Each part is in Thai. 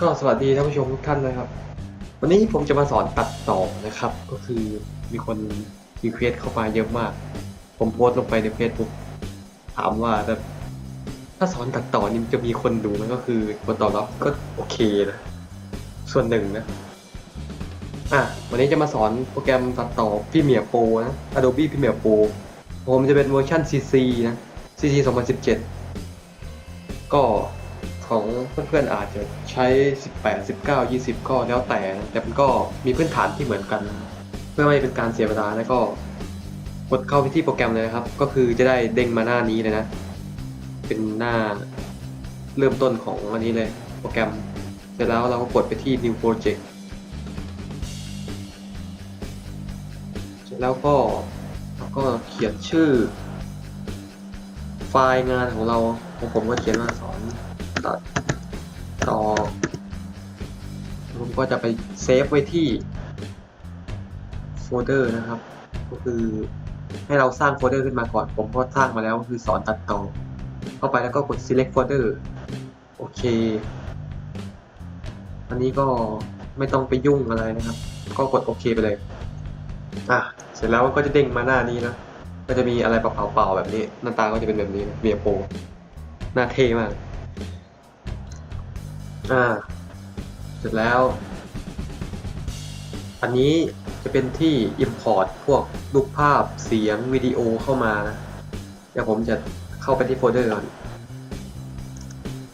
ก็สวัสดีท่านผู้ชมทุกท่านนะครับ วันนี้ผมจะมาสอนตัดต่อนะครับ ก็คือมีคนรีเควสเข้ามาเยอะมาก ผมโพสต์ลงไปในเฟซบุ๊กถามว่าถ้าถ้าสอนตัดต่อนี่จะมีคนดูไหมก็คือคนตอบรับก็โอเคนะส่วนหนึ่งนะอะวันนี้จะมาสอนโปรแกรมตัดต่อ Premiere Pro นะ Adobe Premiere Pro ผมจะเป็นเวอร์ชัน CC นะ CC 2017 ก็ ของเพื่อนๆอาจจะใช้ 18 19 20 ก็แล้วแต่นะแต่มันก็มีพื้นฐานที่เหมือนกัน เพื่อไม่เป็นการเสียเวลาแล้วก็กดเข้าไปที่โปรแกรมเลยนะครับ ก็คือจะได้เด้งมาหน้านี้เลยนะ เป็นหน้าเริ่มต้นของอันนี้เลยโปรแกรม เสร็จแล้วเราก็กดไปที่ new project เสร็จแล้วก็เราก็เขียนชื่อ ไฟล์งานของเราของผมก็เขียนว่าสอน ตัดต่อผมก็จะไปเซฟไว้ที่โฟลเดอร์นะครับ ก็คือให้เราสร้างโฟลเดอร์ขึ้นมาก่อน ผมก็สร้างมาแล้วก็คือสอนตัดต่อ เข้าไปแล้วก็กด select folder โอเค อันนี้ก็ไม่ต้องไปยุ่งอะไรนะครับ ก็กดโอเคไปเลย อะ เสร็จแล้วก็จะเด้งมาหน้านี้นะ ก็จะมีอะไรเปล่าๆแบบนี้ หน้าตาก็จะเป็นแบบนี้นะเบียโปรหน้าเท่มาก อ่า เสร็จแล้ว อันนี้จะเป็นที่ Import พวกรูปภาพเสียงวิดีโอเข้ามานะ เดี๋ยวผมจะเข้าไปที่โฟลเดอร์ก่อน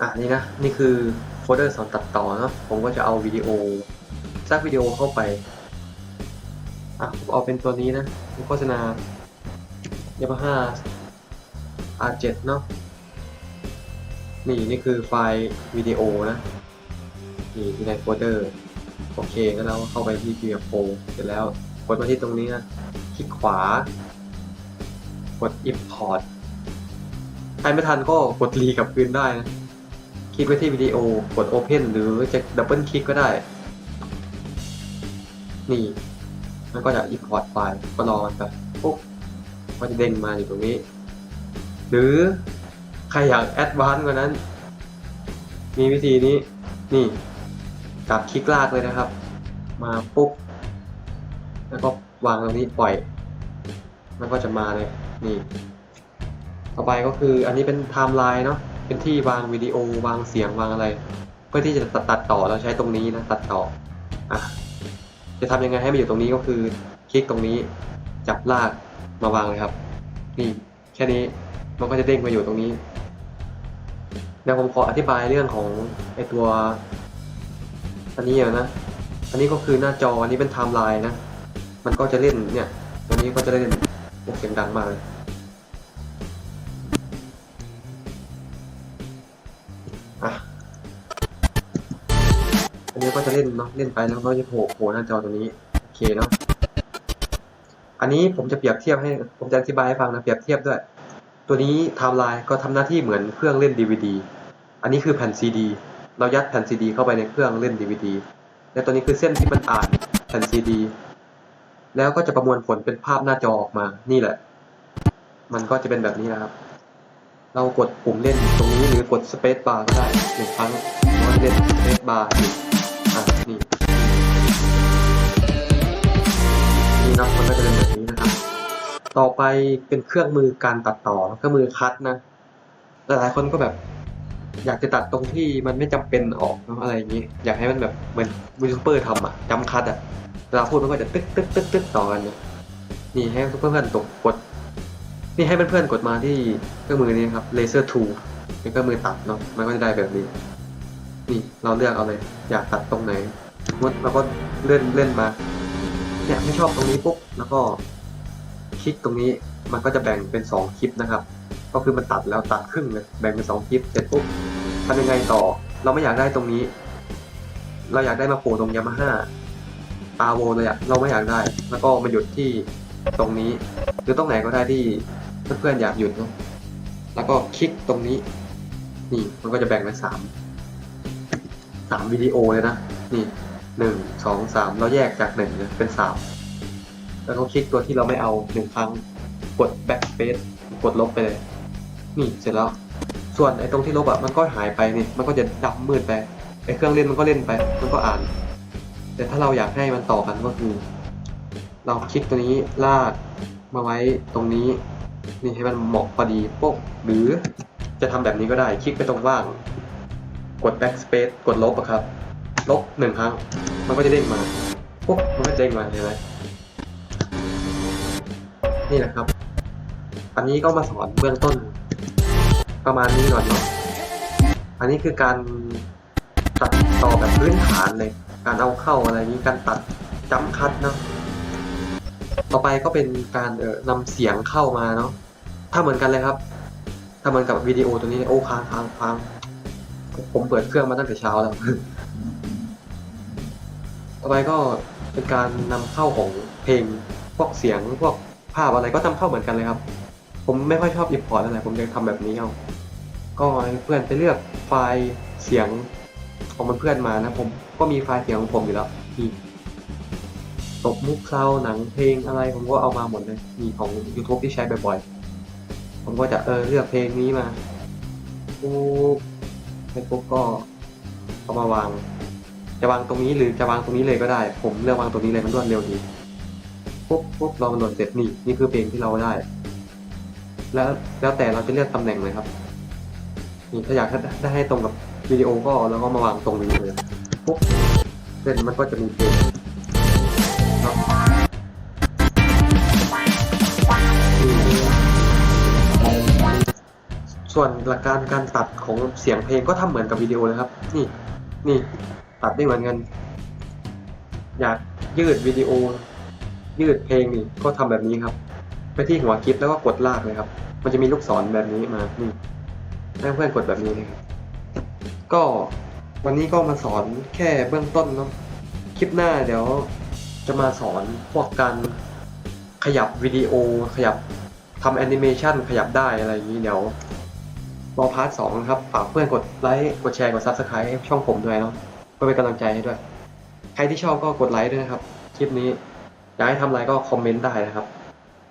อะนี่นะ นี่คือโฟลเดอร์สอนตัดต่อเนาะผมก็จะเอาวิดีโอซักวิดีโอเข้าไป อะผมเอาเป็นตัวนี้นะโฆษณา Yamaha R7 เนาะนี่นี่คือไฟล์วิดีโอนะ นี่ที่ในโฟลเดอร์โอเคงั้นเราเข้าไปที่ Premiere Pro เสร็จแล้วกดมาที่ตรงนี้นะคลิกขวากด Import ใครไม่ทันก็กดรีกลับคืนได้นะคลิกไปที่วิดีโอกด Open หรือจะดับเบิลคลิกก็ได้ นี่ มันก็จะ Import ไฟล์ก็รอมันไปปุ๊บก็จะเด้งมาอยู่ตรงนี้ หรือใครอยากแอดวานซ์กว่านั้น มีวิธีนี้นี่ จับคลิกลากเลยนะครับ มาปุ๊บ แล้วก็วางตรงนี้ปล่อย มันก็จะมาเลย นี่ ต่อไปก็คืออันนี้เป็นไทม์ไลน์เนาะ เป็นที่วางวิดีโอวางเสียงวางอะไร เพื่อที่จะตัดตัดต่อเราใช้ตรงนี้นะตัดต่อ อะ จะทำยังไงให้มันอยู่ตรงนี้ก็คือ คลิกตรงนี้ จับลากมาวางเลยครับ นี่แค่นี้มันก็จะเด้งมาอยู่ตรงนี้เดี๋ยวผมขออธิบายเรื่องของไอตัว อันนี้นะ อันนี้ก็คือหน้าจอ อันนี้เป็นไทม์ไลน์นะ มันก็จะเล่นเนี่ยวันนี้ก็จะเล่นโอ้เสียงดังมากเลยอะอันนี้ก็จะเล่นเนาะ เล่นไปแล้วก็จะโผล่โผล่หน้าจอตรงนี้ โอเคเนาะ อันนี้ผมจะเปรียบเทียบให้ ผมจะอธิบายให้ฟังนะ เปรียบเทียบด้วย ตัวนี้ไทม์ไลน์ก็ทำหน้าที่เหมือนเครื่องเล่น DVD อันนี้คือแผ่นซีดี เรายัดแผ่นซีดีเข้าไปในเครื่องเล่น DVD และตัวนี้คือเส้นที่มันอ่านแผ่นซีดีแล้วก็จะประมวลผลเป็นภาพหน้าจอออกมา นี่แหละ มันก็จะเป็นแบบนี้นะครับ เรากดปุ่มเล่นตรงนี้หรือกดสเปซบาร์ก็ได้หนึ่งครั้งแล้วก็เล่นสเปซบาร์อีกอะนี่ นี่นะมันก็จะเป็นแบบนี้นะครับ ต่อไปเป็นเครื่องมือการตัดต่อเครื่องมือคัดนะ หลายๆคนก็แบบ อยากจะตัดตรงที่มันไม่จำเป็นออกอะอะไรอย่างนี้ อยากให้มันแบบเหมือนวิซูเปอร์ทำอะจำคัดอะเวลาพูดมันก็จะตึ๊กตึ๊กตึ๊กตึ๊กต่อกันเนะนี่ให้เพื่อนๆตกกด นี่ให้เพื่อนๆกดมาที่เครื่องมือนี้ครับ Laser Tool เป็นเครื่องมือตัดเนาะมันก็จะได้แบบนี้ นี่เราเลือกเอาเลย อยากตัดตรงไหนมมติเราก็เลื่อนเลื่อนมาเนี่ยไม่ชอบตรงนี้ปุ๊บแล้วก็คลิกตรงนี้มันก็จะแบ่งเป็นสองคลิปนะครับ ก็คือมันตัดแล้วตัดครึ่งเลยแบ่งเป็นสองคลิปเสร็จปุ๊บทำยังไงต่อ เราไม่อยากได้ตรงนี้ เราอยากได้มาโผล่ตรงยามาฮ่าตาโวเลยอะเราไม่อยากได้ แล้วก็มาหยุดที่ตรงนี้ หรือตรงไหนก็ได้ที่เพื่อนๆอยากหยุดเนาะแล้วก็คลิกตรงนี้ นี่มันก็จะแบ่งเป็นสามสามวิดีโอเลยนะ นี่หนึ่งสองสามเราแยกจากหนึ่งเนี่ยเป็นสามแล้วก็คลิกตัวที่เราไม่เอาหนึ่งครั้งกด backspace กดลบไปเลย นี่เสร็จแล้ว ส่วนไอ้ตรงที่ลบอะมันก็หายไปนี่ มันก็จะดำมืดไป ไอ้เครื่องเล่นมันก็เล่นไป มันก็อ่าน แต่ถ้าเราอยากให้มันต่อกันก็คือ เราคลิกตัวนี้ลากมาไว้ตรงนี้ นี่ให้มันเหมาะพอดีปุ๊บหรือจะทำแบบนี้ก็ได้ คลิกไปตรงว่าง กด backspace กดลบอะครับ ลบหนึ่งครั้ง มันก็จะเด้งมาปุ๊บมันก็จะเด้งมาเห็นไหมนี่แหละครับ อันนี้ก็มาสอนเบื้องต้น ประมาณนี้ก่อนเนาะอันนี้คือการตัดต่อแบบพื้นฐานเลย การเอาเข้าอะไรนี้การตัดจัมคัดเนาะต่อไปก็เป็นการเอ่อนำเสียงเข้ามาเนาะถ้าเหมือนกันเลยครับ ถ้าเหมือนกับวิดีโอตัวนี้โอ้ค้างค้างค้างผมเปิดเครื่องมาตั้งแต่เช้าแล้วต่อไปก็เป็นการนำเข้าของเพลงพวกเสียงพวกภาพอะไรก็นำเข้าเหมือนกันเลยครับ ผมไม่ค่อยชอบอิ p พอร์ตอะไรผมจะทำแบบนี้เอาก็เพื่อนไปเลือกไฟล์เสียงของมันเพื่อนมานะผมก็มีไฟล์เสียงของผมอยู่แล้วมีตบมุกเคลาหนังเพลงอะไรผมก็เอามาหมดเลยมีของ YouTube ที่ใช้บ่อยๆ ผมก็จะเออเลือกเพลงนี้มาปุ๊บไปปุ๊บก็เอามาวาง จะวางตรงนี้หรือจะวางตรงนี้เลยก็ได้ ผมเลือกวางตรงนี้เลยมันรวดเร็วดีปุ๊บปุ๊บเรอมันโหลดเสร็จนี่นี่คือเพลงที่เราได้ แล้วแล้วแต่เราจะเลือกตำแหน่งเลยครับนี่ถ้าอยากได้ให้ตรงกับวิดีโอก็แล้วก็มาวางตรงนี้เลยปุ๊บเส้นมันก็จะมีเพลงส่วนหลักการการตัดของเสียงเพลงก็ทำเหมือนกับวิดีโอเลยครับ นี่นี่ตัดได้เหมือนกันอยากยืดวิดีโอ ยืดเพลงนี่ก็ทำแบบนี้ครับ ไปที่หัวคลิปแล้วก็กดลากเลยครับ มันจะมีลูกศรแบบนี้มา นี่ให้เพื่อนกดแบบนี้นะครับ ก็วันนี้ก็มาสอนแค่เบื้องต้นเนาะ คลิปหน้าเดี๋ยวจะมาสอนพวกการขยับวิดีโอ ขยับทำแอนิเมชันขยับได้อะไรอย่างนี้เดี๋ยวรอพาร์ทสองครับ ฝากเพื่อนกดไลค์ กดแชร์ กดซับสไคร b ์ช่องผมด้วยเนาะเพื่อเป็นกำลังใจให้ด้วย ใครที่ชอบก็กดไลค์ด้วยนะครับ คลิปนี้ อยากให้ทำอะไรก็คอมเมนต์ได้นะครับ